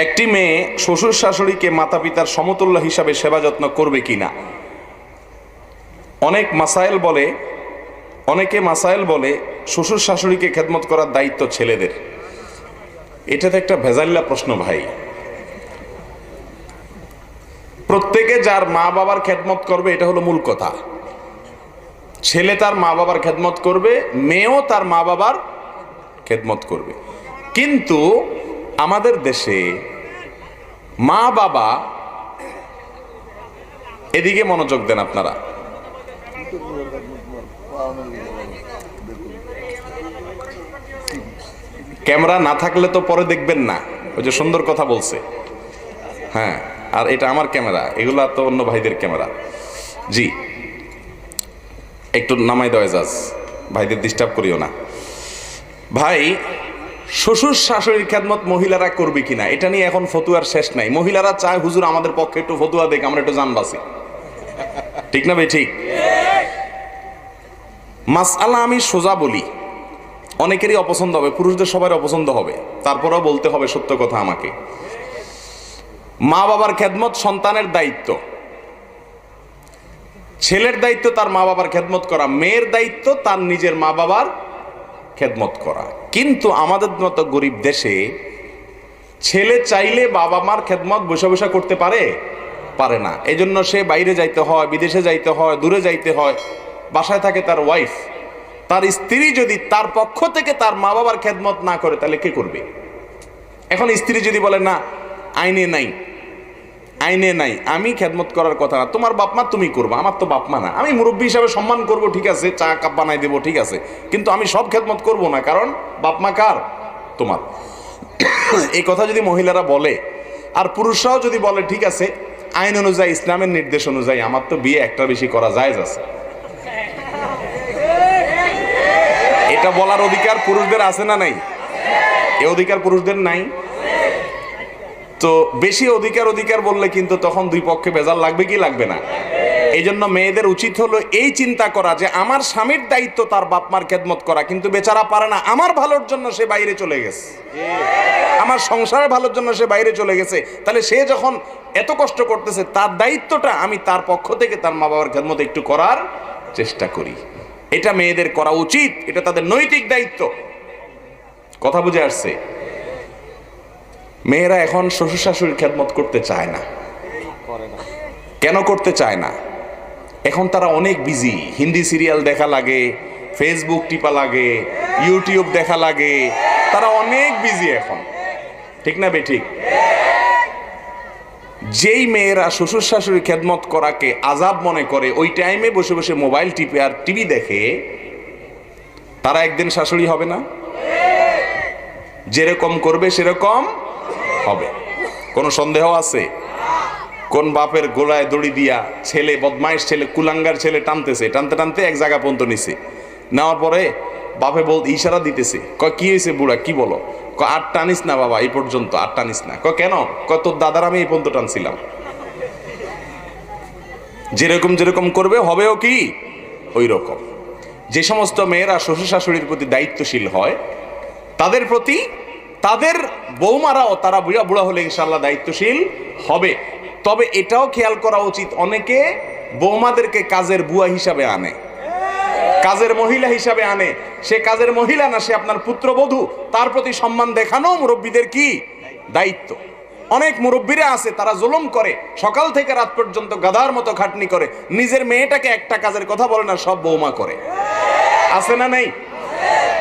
একটি মেয়ে শ্বশুর শাশুড়িকে মাতা পিতার সমতুল্য হিসাবে সেবা যত্ন করবে কিনা? অনেক মাসাইল বলে, অনেকে মাসাইল বলে শ্বশুর শাশুড়িকে খেদমত করার দায়িত্ব ছেলেদের। এটা তো একটা ভেজাল্লা প্রশ্ন ভাই। প্রত্যেকে যার মা বাবার খেদমত করবে, এটা হলো মূল কথা। ছেলে তার মা বাবার খেদমত করবে, মেয়েও তার মা বাবার খেদমত করবে। কিন্তু আমাদের দেশে মা বাবা এদিকে মনোযোগ দেন আপনারা। ক্যামেরা না থাকলে তো পরে দেখবেন না। ওই যে সুন্দর কথা বলছে। হ্যাঁ আর এটা আমার ক্যামেরা, এগুলা তো অন্য ভাইদের ক্যামেরা। জি, একটু নামাই দেওয়া যাস ভাইদের ডিস্টার্ব করিও না। ভাই শ্বশুর শাশুড়ির খেদমত মহিলারা করবে কিনা? এটা নিয়ে এখন ফতুয়ার শেষ নাই। মহিলারা চায়, হুজুর, আমাদের পক্ষে একটু ফতুয়া দেখ, আমরা একটু জানবাসি। ঠিক না ভাই? ঠিক। মাসআলা আমি সোজা বলি। অনেকেরই অপছন্দ হবে, পুরুষদের সবার অপছন্দ হবে। তারপরেও বলতে হবে সত্য কথা আমাকে। মা বাবার খেদমত সন্তানের দায়িত্ব। ছেলের দায়িত্ব তার মা বাবার খেদমত করা, মেয়ের দায়িত্ব তার নিজের মা বাবার খেদমত করা। কিন্তু আমাদের মতো গরিব দেশে ছেলে চাইলে বাবা মার খেদমত বসে বসে করতে পারে? পারে না। এই জন্য সে বাইরে যাইতে হয়, বিদেশে যাইতে হয়, দূরে যাইতে হয়, বাসায় থাকে তার ওয়াইফ তার স্ত্রী যদি তার পক্ষ থেকে তার মা বাবার খেদমত না করে, তাহলে কে করবে? এখন স্ত্রী যদি বলে, না, আইনে নাই। আইনে নাই, আমি খেদমত করার কথা না। তোমার বাপ মা তুমি করব, আমার তো বাপ মা না। আমি মুরব্বী হিসাবে সম্মান করব, ঠিক আছে, চা, কাপ বানাই দেবো, ঠিক আছে। কিন্তু আমি সব খেদমত করব না, কারণ বাপ মা কার? তোমার। এই কথা যদি মহিলারা বলে, আর পুরুষরাও যদি বলে, ঠিক আছে, আইন অনুযায়ী, ইসলামের নির্দেশ অনুযায়ী, আমার তো বিয়ে একটা বেশি করা যায় আছে। এটা বলার অধিকার পুরুষদের আছে না নাই? এ অধিকার পুরুষদের নাই? তো বেশি অধিকার অধিকার বললে কিন্তু তখন দুই পক্ষে বেজাল লাগবে কি লাগবে না? এই জন্য মেয়েদের উচিত হলো এই চিন্তা করা যে আমার স্বামীর দায়িত্ব তার বাপ মার খেদমত করা, কিন্তু বেচারা পারে না। আমার ভালোর জন্য সে বাইরে চলে গেছে। আমার সংসারের ভালোর জন্য সে বাইরে চলে গেছে। তাহলে সে যখন এত কষ্ট করতেছে, তার দায়িত্বটা আমি তার পক্ষ থেকে তার মা বাবার খেদমত একটু করার চেষ্টা করি। এটা মেয়েদের করা উচিত, এটা তাদের নৈতিক দায়িত্ব। কথা বুঝে আসছে? মেয়েরা এখন শ্বশুর শাশুড়ির খেদমত করতে চায় না। কেন করতে চায় না? এখন তারা অনেক বিজি হিন্দি সিরিয়াল দেখা লাগে ফেসবুক টিপা লাগে ইউটিউব দেখা লাগে। তারা অনেক বিজি এখন। ঠিক না বে ঠিক? যেই মেয়েরা শ্বশুর শাশুড়ি খেদমত করাকে আজাব মনে করে ওই টাইমে বসে বসে মোবাইল টিপে আর টিভি দেখে তারা একদিন শাশুড়ি হবে না? যেরকম করবে সেরকম হবে। কোনো সন্দেহ আছে? কোন বাপের গোলায় দড়ি দিয়া ছেলে, বদমাইশ ছেলে, কুলাঙ্গার ছেলে টানতেছে? টানতে টানতে এক জায়গা পর্যন্ত নিছে। নেওয়ার পরে বাপে বল ইশারা দিতেছে ক কি হয়েছে বুড়া? কি বলো? ক আর টানিস না বাবা, এই পর্যন্ত আর টানিস না। ক কেন? ক তোর দাদার আমি এই পর্যন্ত টানছিলাম। যেরকম যেরকম করবে, হবেও কি? ওই রকম যে সমস্ত মেয়েরা শ্বশুর শাশুড়ির প্রতি দায়িত্বশীল হয়, তাদের প্রতি তাদের বৌমারাও তারা বুড়া বুড়া হলে ইনশাল্লাহ দায়িত্বশীল হবে। তবে এটাও খেয়াল করা উচিত, অনেকে বৌমাদেরকে কাজের বুয়া হিসাবে আনে। কাজের মহিলা হিসাবে আনে। সে কাজের মহিলা না, সে আপনার পুত্রবধূ। তার প্রতি সম্মান দেখানো মুরব্বীদের কি? দায়িত্ব। অনেক মুরব্বীরা আছে, তারা জুলুম করে। সকাল থেকে রাত পর্যন্ত গাধার মতো খাটনি করে। নিজের মেয়েটাকে একটা কাজের কথা বলে না, সব বৌমা করে। আছে না নেই?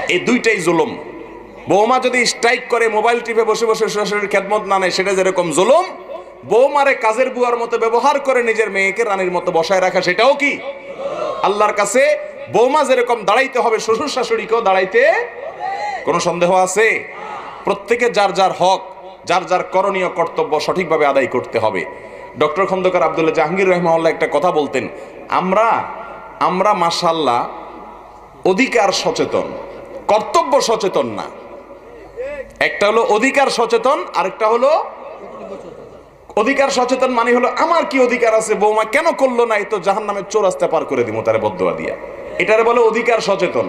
এই দুইটাই জুলুম। বৌমা যদি স্ট্রাইক করে মোবাইল টিপে বসে বসে শ্বশুরের খেদমত না নেয়, সেটা যেরকম জুলুম, বৌমারে কাজের বুয়ার মতো ব্যবহার করে নিজের মেয়েকে রানীর মতো বসায় রাখা, সেটাও কি? আল্লাহর কাছে বৌমা যেরকম দাঁড়াইতে হবে, শ্বশুর শাশুড়িকেও দাঁড়াইতে কোনো সন্দেহ আছে? প্রত্যেকে যার যার হক, যার যার করণীয় কর্তব্য সঠিকভাবে আদায় করতে হবে। ডক্টর খন্দকার আবদুল্লাহ জাহাঙ্গীর রহমাল্লাহ একটা কথা বলতেন, আমরা আমরা মাসাল্লাহ অধিকার সচেতন, কর্তব্য সচেতন না। একটা হলো অধিকার সচেতন, আরেকটা হলো অধিকার সচেতন মানে হলো আমার কি অধিকার আছে, বৌমা কেন করল না তো জাহান নামের চোর পার করে দিব তারে বদুয়া দিয়া। এটারে বলে অধিকার সচেতন।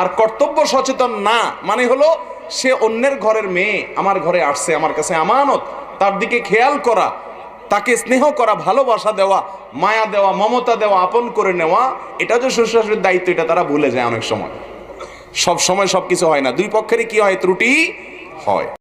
আর কর্তব্য সচেতন না মানে হলো সে অন্যের ঘরের মেয়ে, আমার ঘরে আসছে, আমার কাছে আমানত, তার দিকে খেয়াল করা, তাকে স্নেহ করা, ভালোবাসা দেওয়া, মায়া দেওয়া, মমতা দেওয়া, আপন করে নেওয়া, এটা যে শ্বশুর শাশুড়ির দায়িত্ব, এটা তারা ভুলে যায় অনেক সময়। সব সময় সব কিছু হয় না। দুই পক্ষেরই কি হয়? ত্রুটি হয়।